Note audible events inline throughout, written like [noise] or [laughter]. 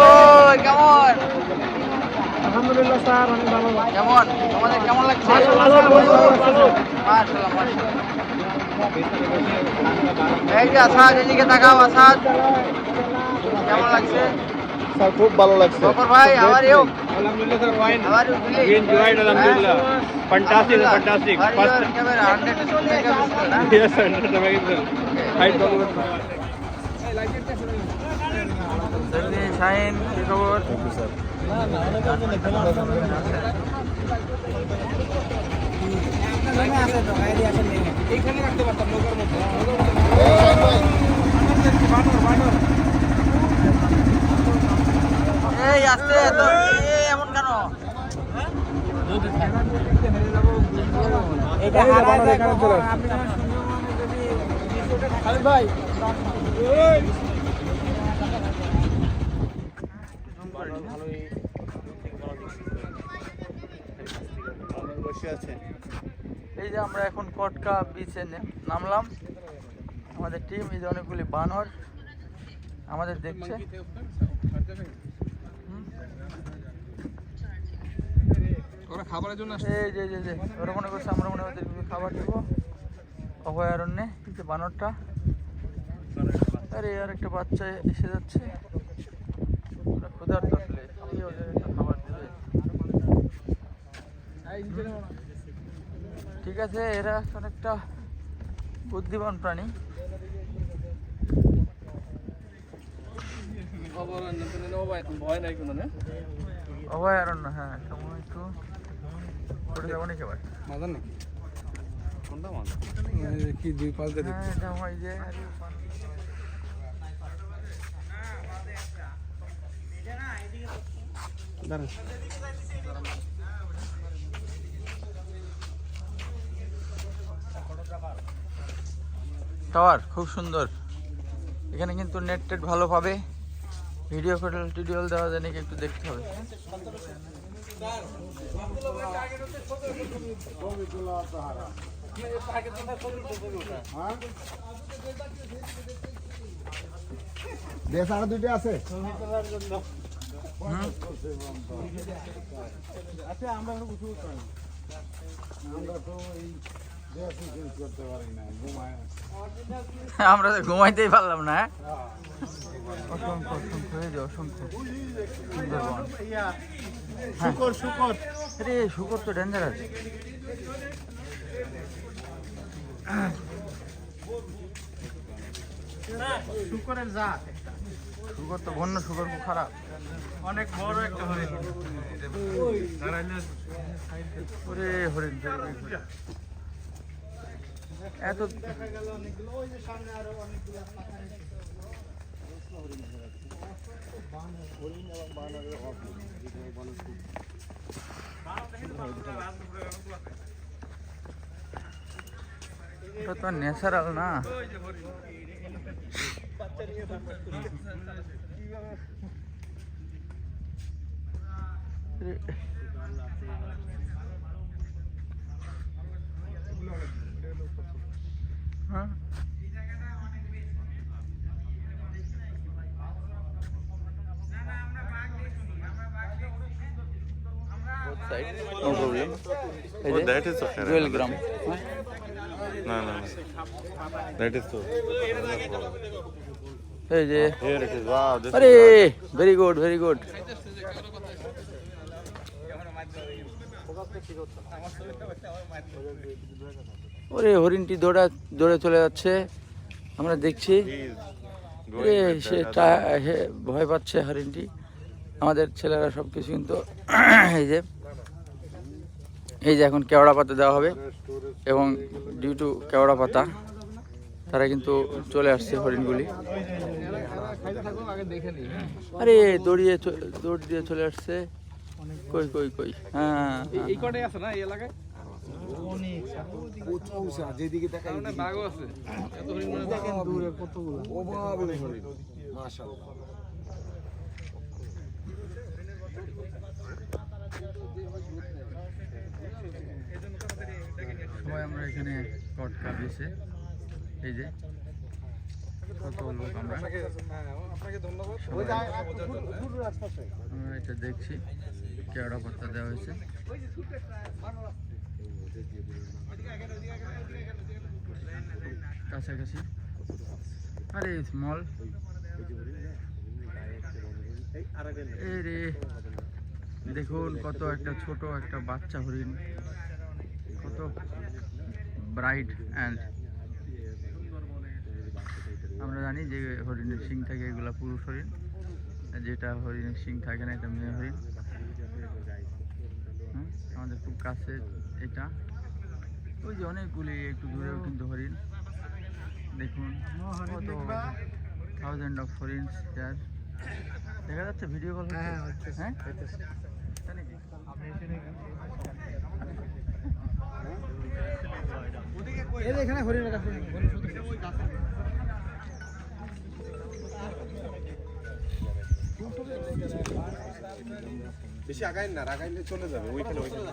ওই কেমন আলহামদুলিল্লাহ স্যার অনেক ভালো কেমন তোমাদের কেমন লাগছে মাশাআল্লাহ, ভালো, ভালো। মাশাআল্লাহ, মাশাআল্লাহ। এই যে আসাদ এদিকে তাকাও আসাদ কেমন লাগছে স্যার খুব ভালো লাগছে বকর ভাই আবার ইউ Alhamdulillah, sir, fine. আবার you We enjoyed, alhamdulillah. Fantastic, fantastic. First, camera 100 megapixel না yes, sir, the শাহিন কি খবর এই আস্তে তো এমন কেন? এটা হারায় যায় আপনি এই যে আমরা এখন কটকা বিচে নামলাম। আমাদের টিম এই যে অনেকগুলি বানর আমাদের দেখছে। হুম। এই যে যে ওরা মনে করছে আমরা মনে ওদের খাবার দেবো। অভয়ারণ্যে বানরটা। আরে আর একটা বাচ্চা এসে যাচ্ছে। ওরা ক্ষুধার্ত আসলে। কি ওদের একটা খাবার ঠিক আছে এরা অনেকটা বুদ্ধিমান প্রাণী। অভয়ারণ্য হ্যাঁ সময় একটু করে যাব নাকি আবার? মাদার নাকি? কি দুই পাঁচ হ্যাঁ এটা হয় যে। টাওয়ার খুব সুন্দর। এখানে কিন্তু নেট টেট ভালো পাবে। ভিডিও ফটো টিডিওল দেওয়া যায় নাকি একটু দেখতে হবে। দুইটা আছে? আচ্ছা আমরা তো এই আমরা ঘুমাইতেই পারলাম না হ্যাঁ? অসংখ্য অসংখ্য এই যে অসংখ্য সুন্দরবন শুকর শুকর। আরে শুকর তো ডেঞ্জারাস শুকরের জাত। শুকর তো বন্য শুকর খুব খারাপ। অনেক বড় একটা হরিণ। এত এটা তো ন্যাচারাল না। হ্যাঁ No problem. Oh, that is okay. Jewel gram No, no, no. That is so. এই যে। আরে ভেরি গুড ভেরি গুড ওরে হরিণটি দৌড়া দৌড়ে চলে যাচ্ছে। আমরা দেখছি। সে ভয় পাচ্ছে হরিণটি। আমাদের ছেলেরা সব কিছু কিন্তু [clears throat] এই যে এই যে এখন কেওড়া পাতা দেওয়া হবে। এবং ডিউ টু কেওড়া পাতা। তারা কিন্তু চলে আসছে হরিণগুলি। আরে দৌড়িয়ে দৌড় দিয়ে চলে আসছে। কই কই কই? হ্যাঁ হ্যাঁ, এই কটাই আছে না এই এলাকায়? যেদিকে দেখাই বাঘও আছে। এত হরিণ দেখেন দূরে কতগুলো। অভাবে হরিণ। মাশাআল্লাহ। সবাই আমরা এখানে এই যে। কত লোক আমরা এটা দেখছি, কেওড়া পাতা দেওয়া হয়েছে। কাছাকাছি। আরে স্মল দেখুন কত একটা ছোট একটা বাচ্চা হরিণ। কত ব্রাইট অ্যান্ড আমরা জানি যে হরিণের শিং থাকে এগুলা পুরুষ হরিণ। যেটা হরিণের শিং থাকে না এটা মেয়ে হরিণ। আমাদের খুব কাছে এটা। ওই যে অনেকগুলি একটু দূরেও কিন্তু হরিণ। দেখুন কত থাউজেন্ড অফ হরিণস হেয়ার দেখা যাচ্ছে ভিডিও কল হ্যাঁ হ্যাঁ? এখানে হরিণ রাখা বেশি আগাই না আগাইলে চলে যাবে ওইখানে ওইখানে।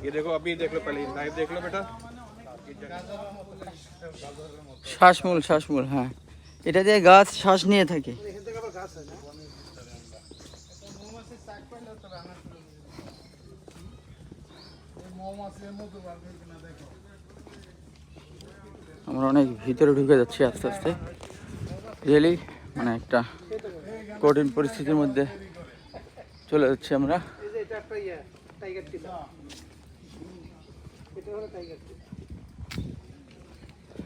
ये देखो अभी देख लो पहले लाइव देख लो बेटा শ্বাসমূল শ্বাসমূল হ্যাঁ এটা দিয়ে গাছ শ্বাস নিয়ে থাকে আমরা অনেক ভিতরে ঢুকে যাচ্ছি আস্তে আস্তে রিয়েলি মানে একটা কঠিন পরিস্থিতির মধ্যে চলে যাচ্ছি আমরা। এই যে এটা একটা ইয়ে টাইগার টিলা। এটা হলো টাইগার টিলা।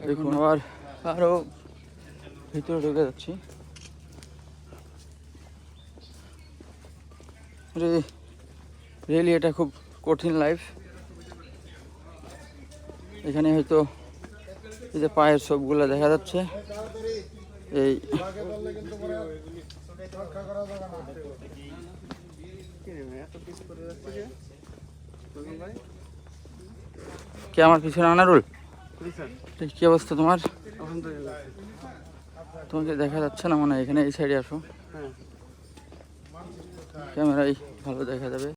দেখুন আবার আরও ভিতরে ঢুকে যাচ্ছি। রিয়েলি এটা খুব কঠিন লাইফ এখানে হয়তো এই যে পায়ের সবগুলো দেখা যাচ্ছে। এই কে আমার পিছনে আনারুল কি অবস্থা তোমার? তোমাকে দেখা যাচ্ছে না মানে এখানে এই সাইডে আসো। হ্যাঁ। ক্যামেরাই ভালো দেখা যাবে।